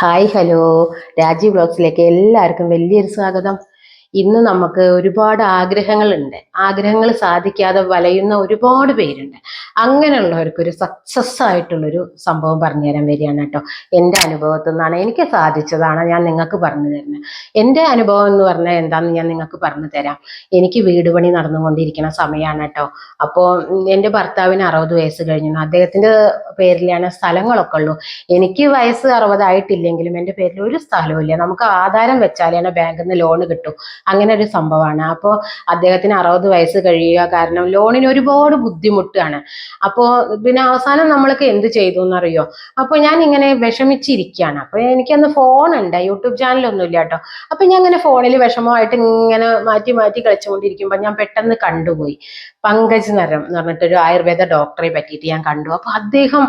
Hi hello Rajeev ബ്ലോഗ്സിലേക്ക് എല്ലാവർക്കും വലിയൊരു സ്വാഗതം. ഇന്ന് നമുക്ക് ഒരുപാട് ആഗ്രഹങ്ങളുണ്ട്. ആഗ്രഹങ്ങൾ സാധിക്കാതെ വലയുന്ന ഒരുപാട് പേരുണ്ട്. അങ്ങനെയുള്ളവർക്ക് ഒരു സക്സസ് ആയിട്ടുള്ളൊരു സംഭവം പറഞ്ഞു തരാൻ വരികയാണ് കേട്ടോ. എന്റെ അനുഭവത്തിൽ നിന്നാണ് എനിക്ക് സാധിച്ചതാണ് ഞാൻ നിങ്ങൾക്ക് പറഞ്ഞു തരുന്നത്. എന്റെ അനുഭവം എന്ന് പറഞ്ഞാൽ എന്താണെന്ന് ഞാൻ നിങ്ങൾക്ക് പറഞ്ഞു തരാം. എനിക്ക് വീട് പണി നടന്നുകൊണ്ടിരിക്കുന്ന സമയമാണ് കേട്ടോ. അപ്പോൾ എന്റെ ഭർത്താവിന് അറുപത് വയസ്സ് കഴിഞ്ഞു. അദ്ദേഹത്തിന്റെ പേരിലാണ് സ്ഥലങ്ങളൊക്കെ ഉള്ളൂ. എനിക്ക് വയസ്സ് അറുപതായിട്ടില്ലെങ്കിലും എന്റെ പേരിൽ ഒരു സ്ഥലവും ഇല്ല. നമുക്ക് ആധാരം വെച്ചാലാണ് ബാങ്കിൽ നിന്ന് ലോൺ കിട്ടും. അങ്ങനെ ഒരു സംഭവമാണ്. അപ്പോൾ അദ്ദേഹത്തിന് അറുപത് വയസ്സ് കഴിയുക കാരണം ലോണിന് ഒരുപാട് ബുദ്ധിമുട്ടാണ്. അപ്പോൾ പിന്നെ അവസാനം നമ്മൾക്ക് എന്ത് ചെയ്തു എന്നറിയോ? അപ്പോൾ ഞാൻ ഇങ്ങനെ വിഷമിച്ചിരിക്കുകയാണ്. അപ്പോൾ എനിക്കന്ന് ഫോൺ ഉണ്ട് യൂട്യൂബ് ചാനലൊന്നുമില്ല കേട്ടോ. അപ്പോൾ ഞാൻ ഇങ്ങനെ ഫോണിൽ വിഷമമായിട്ട് ഇങ്ങനെ മാറ്റി മാറ്റി കളിച്ചുകൊണ്ടിരിക്കുമ്പോൾ ഞാൻ പെട്ടെന്ന് കണ്ടുപോയി. പങ്കജ് നരം എന്ന് പറഞ്ഞിട്ടൊരു ആയുർവേദ ഡോക്ടറെ പറ്റിയിട്ട് ഞാൻ കണ്ടു. അപ്പോൾ അദ്ദേഹം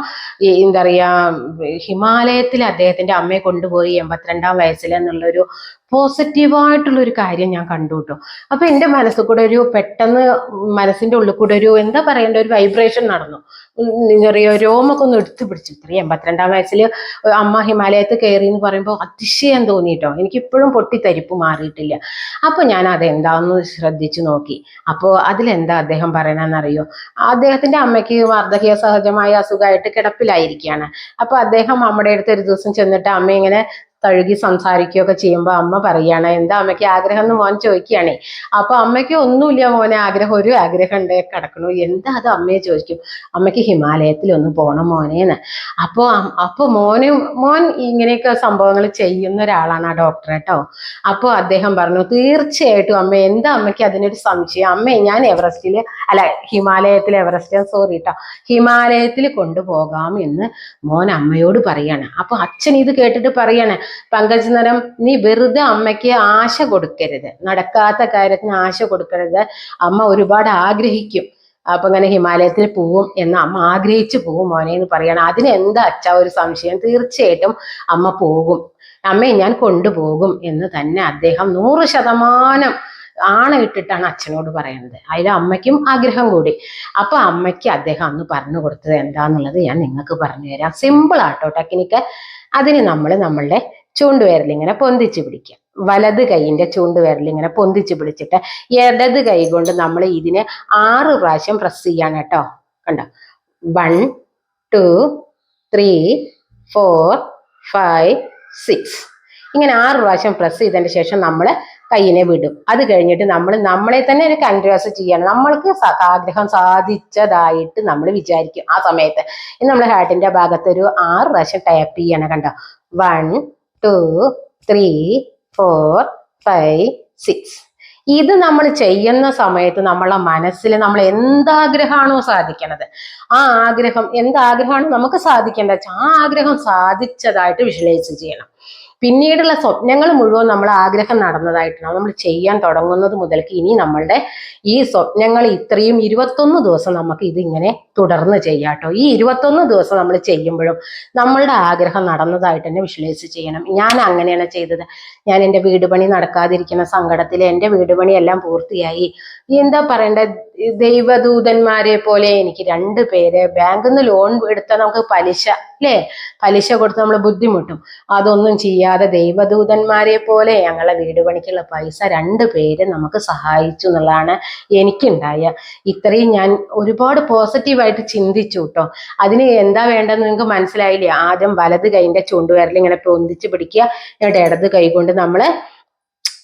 എന്താ പറയുക ഹിമാലയത്തിൽ അദ്ദേഹത്തിന്റെ അമ്മയെ കൊണ്ടുപോയി എൺപത്തിരണ്ടാം വയസ്സിൽ എന്നുള്ളൊരു പോസിറ്റീവായിട്ടുള്ള ഒരു കാര്യം ഞാൻ കണ്ടു കേട്ടോ അപ്പൊ എന്റെ മനസ്സിൽ കൂടെ ഒരു പെട്ടെന്ന് മനസ്സിന്റെ ഉള്ളിൽ കൂടെ ഒരു എന്താ പറയേണ്ട ഒരു വൈബ്രേഷൻ നടന്നു. ചെറിയ രോമൊക്കെ ഒന്ന് എടുത്തു പിടിച്ചു. ഇത്രയും എൺപത്തിരണ്ടാം വയസ്സിൽ അമ്മ ഹിമാലയത്തിൽ കയറി എന്ന് പറയുമ്പോൾ അതിശയം തോന്നിയിട്ടോ എനിക്ക് ഇപ്പോഴും പൊട്ടിത്തരിപ്പ് മാറിയിട്ടില്ല. അപ്പൊ ഞാൻ അതെന്താന്ന് ശ്രദ്ധിച്ചു നോക്കി. അപ്പോൾ അതിലെന്താ അദ്ദേഹം പറയണമെന്നറിയോ അദ്ദേഹത്തിന്റെ അമ്മയ്ക്ക് വാർദ്ധക്യ സഹജമായ അസുഖമായിട്ട് കിടപ്പിലായിരിക്കുകയാണ്. അപ്പൊ അദ്ദേഹം അമ്മയുടെ അടുത്ത് ഒരു ദിവസം ചെന്നിട്ട് അമ്മ ഇങ്ങനെ തഴുകി സംസാരിക്കുകയൊക്കെ ചെയ്യുമ്പോൾ അമ്മ പറയുകയാണ് എന്താ അമ്മയ്ക്ക് ആഗ്രഹം എന്ന് മോൻ ചോദിക്കുകയാണേ? അപ്പൊ അമ്മയ്ക്ക് ഒന്നുമില്ല മോനെ ആഗ്രഹം ഒരു ആഗ്രഹം ഉണ്ട് കിടക്കണു. എന്താ അത്? അമ്മയെ ചോദിക്കും. അമ്മയ്ക്ക് ഹിമാലയത്തിൽ ഒന്ന് പോണം മോനേന്ന് അപ്പോൾ അപ്പോൾ മോന് മോൻ ഇങ്ങനെയൊക്കെ സംഭവങ്ങൾ ചെയ്യുന്ന ഒരാളാണ് ആ ഡോക്ടർ കേട്ടോ അപ്പോൾ അദ്ദേഹം പറഞ്ഞു തീർച്ചയായിട്ടും അമ്മ എന്താ അമ്മയ്ക്ക് അതിനൊരു സംശയം? അമ്മേ ഞാൻ എവറസ്റ്റിൽ അല്ല ഹിമാലയത്തിൽ എവറസ്റ്റ് സോറി കേട്ടോ ഹിമാലയത്തിൽ കൊണ്ടുപോകാം എന്ന് മോൻ അമ്മയോട് പറയാണ്. അപ്പൊ അച്ഛൻ ഇത് കേട്ടിട്ട് പറയാണ് പങ്കജ് നരം നീ വെറുതെ അമ്മയ്ക്ക് ആശ കൊടുക്കരുത്. നടക്കാത്ത കാര്യത്തിന് ആശ കൊടുക്കരുത്. അമ്മ ഒരുപാട് ആഗ്രഹിക്കും. അപ്പൊ ഇങ്ങനെ ഹിമാലയത്തിൽ പോവും എന്ന് അമ്മ ആഗ്രഹിച്ചു പോവും മോനെ എന്ന് പറയണം. അതിന് എന്താ അച്ഛാ ഒരു സംശയം? തീർച്ചയായിട്ടും അമ്മ പോകും. അമ്മയെ ഞാൻ കൊണ്ടുപോകും എന്ന് തന്നെ അദ്ദേഹം നൂറ് ശതമാനം ആണ ഇട്ടിട്ടാണ് അച്ഛനോട് പറയുന്നത്. അതിൽ അമ്മയ്ക്കും ആഗ്രഹം കൂടി. അപ്പൊ അമ്മയ്ക്ക് അദ്ദേഹം അന്ന് പറഞ്ഞു കൊടുത്തത് എന്താന്നുള്ളത് ഞാൻ നിങ്ങൾക്ക് പറഞ്ഞു തരാം. സിമ്പിൾ ആട്ടോ ടെക്നിക്ക്. അതിന് നമ്മൾ നമ്മളുടെ ചൂണ്ടുവിരലിങ്ങനെ പൊന്തിച്ച് പിടിക്കുക. വലത് കൈയിന്റെ ചൂണ്ടുവിരലിങ്ങനെ പൊന്തിച്ച് പിടിച്ചിട്ട് ഇടത് കൈ കൊണ്ട് നമ്മൾ ഇതിനെ ആറ് പ്രാവശ്യം പ്രസ് ചെയ്യാണ് കേട്ടോ. കണ്ടോ? One two three four five six ഇങ്ങനെ ആറ് പ്രാവശ്യം പ്രസ് ചെയ്തതിന് ശേഷം നമ്മൾ കയ്യിനെ വിടും. അത് കഴിഞ്ഞിട്ട് നമ്മൾ നമ്മളെ തന്നെ ഒരു കൺഗ്രാസ് ചെയ്യണം നമ്മൾക്ക് ആഗ്രഹം സാധിച്ചതായിട്ട് നമ്മൾ വിചാരിക്കും ആ സമയത്ത്. നമ്മൾ ഹാർട്ടിന്റെ ഭാഗത്ത് ഒരു ആറ് പ്രാവശ്യം ടാപ്പ് ചെയ്യണം കണ്ടോ? One two three four five six ഇത് നമ്മൾ ചെയ്യുന്ന സമയത്ത് നമ്മളെ മനസ്സിൽ നമ്മൾ എന്താഗ്രഹമാണോ സാധിക്കണത്? ആ ആഗ്രഹം എന്താഗ്രഹമാണോ നമുക്ക് സാധിക്കേണ്ടത്? ആ ആഗ്രഹം സാധിച്ചതായിട്ട് വിഷ്വലൈസ് ചെയ്യണം. പിന്നീടുള്ള സ്വപ്നങ്ങൾ മുഴുവൻ നമ്മൾ ആഗ്രഹം നടന്നതായിട്ടാണ്. നമ്മൾ ചെയ്യാൻ തുടങ്ങുന്നത് മുതൽക്ക് ഇനി നമ്മളുടെ ഈ സ്വപ്നങ്ങൾ ഇത്രയും ഇരുപത്തൊന്ന് ദിവസം നമുക്ക് ഇതിങ്ങനെ തുടർന്ന് ചെയ്യാട്ടോ ഈ ഇരുപത്തൊന്ന് ദിവസം നമ്മൾ ചെയ്യുമ്പോഴും നമ്മളുടെ ആഗ്രഹം നടന്നതായിട്ട് തന്നെ വിഷ്വലൈസ് ചെയ്യണം. ഞാൻ അങ്ങനെയാണ് ചെയ്തത്. ഞാൻ എന്റെ വീട് പണി നടക്കാതിരിക്കുന്ന സങ്കടത്തിൽ എന്റെ വീട് പണിയെല്ലാം പൂർത്തിയായി. എന്താ പറയണ്ടേ ദൈവദൂതന്മാരെ പോലെ എനിക്ക് രണ്ട് പേരെ. ബാങ്കിൽ നിന്ന് ലോൺ എടുത്താൽ നമുക്ക് പലിശ അല്ലേ? പലിശ കൊടുത്ത് നമ്മൾ ബുദ്ധിമുട്ടും. അതൊന്നും ചെയ്യാതെ ദൈവദൂതന്മാരെ പോലെ ഞങ്ങളെ വീട് പണിക്കുള്ള പൈസ രണ്ട് പേര് നമുക്ക് സഹായിച്ചു എന്നുള്ളതാണ് എനിക്കുണ്ടായ. ഇത്രയും ഞാൻ ഒരുപാട് പോസിറ്റീവായിട്ട് ചിന്തിച്ചു കേട്ടോ. അതിന് എന്താ വേണ്ടതെന്ന് നിങ്ങൾക്ക് മനസ്സിലായില്ലേ? ആദ്യം വലത് കൈന്റെ ചൂണ്ടുവിരൽ ഇങ്ങനെ പൊന്തിച്ച് പിടിക്കുക. എന്നിട്ട് ഇടത് കൈ കൊണ്ട് നമ്മൾ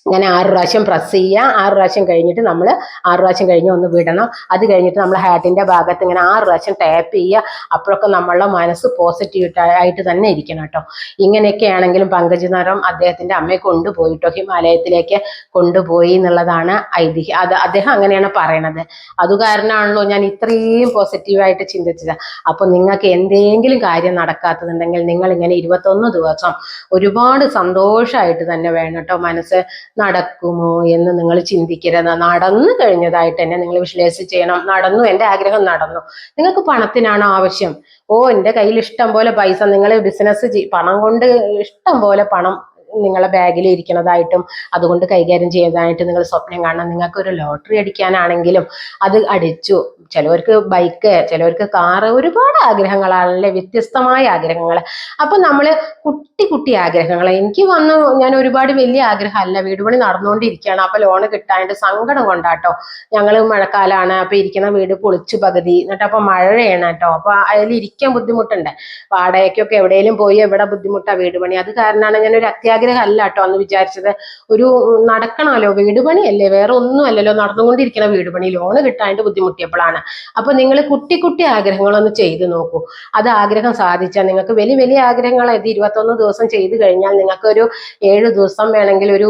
ഇങ്ങനെ ആറ് പ്രാവശ്യം പ്രസ് ചെയ്യുക. ആറ് പ്രാവശ്യം കഴിഞ്ഞിട്ട് നമ്മൾ ആറ് പ്രാവശ്യം കഴിഞ്ഞ് ഒന്ന് വിടണം. അത് കഴിഞ്ഞിട്ട് നമ്മൾ ഹാർട്ടിന്റെ ഭാഗത്ത് ഇങ്ങനെ ആറ് പ്രാവശ്യം ടാപ്പ് ചെയ്യുക. അപ്പോഴൊക്കെ നമ്മളുടെ മനസ്സ് പോസിറ്റീവ് ആയിട്ട് തന്നെ ഇരിക്കണം കേട്ടോ. ഇങ്ങനെയൊക്കെ ആണെങ്കിലും പങ്കജ് നരം അദ്ദേഹത്തിന്റെ അമ്മയെ കൊണ്ടുപോയിട്ടോ? ഹിമാലയത്തിലേക്ക് കൊണ്ടുപോയി എന്നുള്ളതാണ് ഐതിഹ്യം. അത് അദ്ദേഹം അങ്ങനെയാണ് പറയണത്. അത് കാരണമാണല്ലോ ഞാൻ ഇത്രയും പോസിറ്റീവായിട്ട് ചിന്തിച്ചത്. അപ്പോൾ നിങ്ങൾക്ക് എന്തെങ്കിലും കാര്യം നടക്കാത്തതുണ്ടെങ്കിൽ നിങ്ങൾ ഇങ്ങനെ ഇരുപത്തൊന്ന് ദിവസം ഒരുപാട് സന്തോഷമായിട്ട് തന്നെ വേണം കേട്ടോ മനസ്സ് നടക്കുമോ എന്ന് നിങ്ങൾ ചിന്തിക്കരുത്. നടന്നു കഴിഞ്ഞതായിട്ട് തന്നെ നിങ്ങൾ വിഷ്വലൈസ് ചെയ്യണം. നടന്നു എന്റെ ആഗ്രഹം നടന്നു. നിങ്ങൾക്ക് പണത്തിനാണ് ആവശ്യം? ഓ എന്റെ കയ്യിൽ ഇഷ്ടം പോലെ പൈസ നിങ്ങൾ ബിസിനസ് പണം കൊണ്ട് ഇഷ്ടം പോലെ പണം നിങ്ങളെ ബാഗിൽ ഇരിക്കുന്നതായിട്ടും അതുകൊണ്ട് കൈകാര്യം ചെയ്യുന്നതായിട്ടും നിങ്ങൾ സ്വപ്നം കാണണം. നിങ്ങൾക്ക് ഒരു ലോട്ടറി അടിക്കാനാണെങ്കിലും അത് അടിച്ചു. ചിലവർക്ക് ബൈക്ക് ചിലവർക്ക് കാറ് ഒരുപാട് ആഗ്രഹങ്ങളാണല്ലേ വ്യത്യസ്തമായ ആഗ്രഹങ്ങൾ അപ്പൊ നമ്മൾ കുട്ടി കുട്ടി ആഗ്രഹങ്ങൾ എനിക്ക് വന്ന് ഞാൻ ഒരുപാട് വലിയ ആഗ്രഹമല്ല. വീട് പണി നടന്നുകൊണ്ടിരിക്കുകയാണ്. അപ്പൊ ലോണ് കിട്ടാണ്ട് സങ്കടം കൊണ്ടാട്ടോ ഞങ്ങൾ മഴക്കാലാണ്. അപ്പൊ ഇരിക്കുന്ന വീട് പൊളിച്ചു പകുതി. എന്നിട്ട് അപ്പൊ മഴയാണ് കേട്ടോ. അപ്പൊ അതിൽ ഇരിക്കാൻ ബുദ്ധിമുട്ടുണ്ട്. വാടകയ്ക്കൊക്കെ എവിടെയെങ്കിലും പോയി എവിടെ ബുദ്ധിമുട്ടാ വീട് പണി അത് കാരണമാണ് ഞാൻ ഒരു അത്യാഗ്രഹം അല്ല കേട്ടോ അന്ന് വിചാരിച്ചത്. ഒരു നടക്കണമല്ലോ വീട് പണിയല്ലേ? വേറെ ഒന്നും അല്ലല്ലോ നടന്നുകൊണ്ടിരിക്കണ വീട് പണി. ലോണ് കിട്ടാണ്ട് ബുദ്ധിമുട്ടിയപ്പോഴാണ്. അപ്പൊ നിങ്ങൾ കുട്ടി കുട്ടി ആഗ്രഹങ്ങളൊന്ന് ചെയ്തു നോക്കൂ. അത് ആഗ്രഹം സാധിച്ചാൽ നിങ്ങൾക്ക് വലിയ വലിയ ആഗ്രഹങ്ങൾ ഇത് ഇരുപത്തൊന്ന് ദിവസം ചെയ്തു കഴിഞ്ഞാൽ നിങ്ങൾക്ക് ഒരു ഏഴ് ദിവസം വേണമെങ്കിൽ ഒരു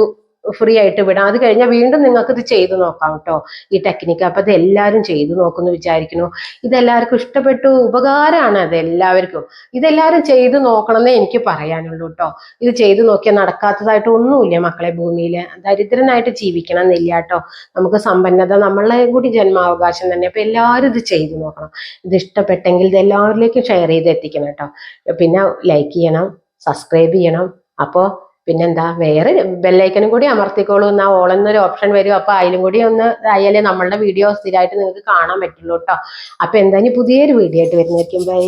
ഫ്രീ ആയിട്ട് വിടാം. അത് കഴിഞ്ഞാൽ വീണ്ടും നിങ്ങൾക്ക് ഇത് ചെയ്തു നോക്കാം കേട്ടോ. ഈ ടെക്നിക്ക് അപ്പൊ അത് എല്ലാവരും ചെയ്തു നോക്കുന്നു വിചാരിക്കുന്നു. ഇതെല്ലാവർക്കും ഇഷ്ടപ്പെട്ടു. ഉപകാരമാണ് അത് എല്ലാവർക്കും ഇതെല്ലാവരും ചെയ്തു നോക്കണമെന്നേ എനിക്ക് പറയാനുള്ളൂ കേട്ടോ. ഇത് ചെയ്തു നോക്കിയാൽ നടക്കാത്തതായിട്ട് ഒന്നുമില്ല മക്കളെ ഭൂമിയിൽ ദരിദ്രനായിട്ട് ജീവിക്കണം എന്നില്ല കേട്ടോ. നമുക്ക് സമ്പന്നത നമ്മളെ കൂടി ജന്മാവകാശം തന്നെ. അപ്പൊ എല്ലാവരും ഇത് ചെയ്തു നോക്കണം. ഇത് ഇഷ്ടപ്പെട്ടെങ്കിൽ ഇത് എല്ലാവരിലേക്കും ഷെയർ ചെയ്ത് എത്തിക്കണം കേട്ടോ. പിന്നെ ലൈക്ക് ചെയ്യണം സബ്സ്ക്രൈബ് ചെയ്യണം. അപ്പോൾ പിന്നെന്താ? വേറെ ബെല്ലൈക്കനും കൂടി അമർത്തിക്കോളൂ. എന്നാ ഓൾ എന്നൊരു ഓപ്ഷൻ വരും. അപ്പൊ അതിലും കൂടി ഒന്ന് ആയാലേ നമ്മളുടെ വീഡിയോ സ്ഥിരമായിട്ട് നിങ്ങൾക്ക് കാണാൻ പറ്റുള്ളൂ കേട്ടോ അപ്പൊ എന്തായാലും പുതിയൊരു വീഡിയോ ആയിട്ട് വരുന്നതായിരിക്കും. ബൈ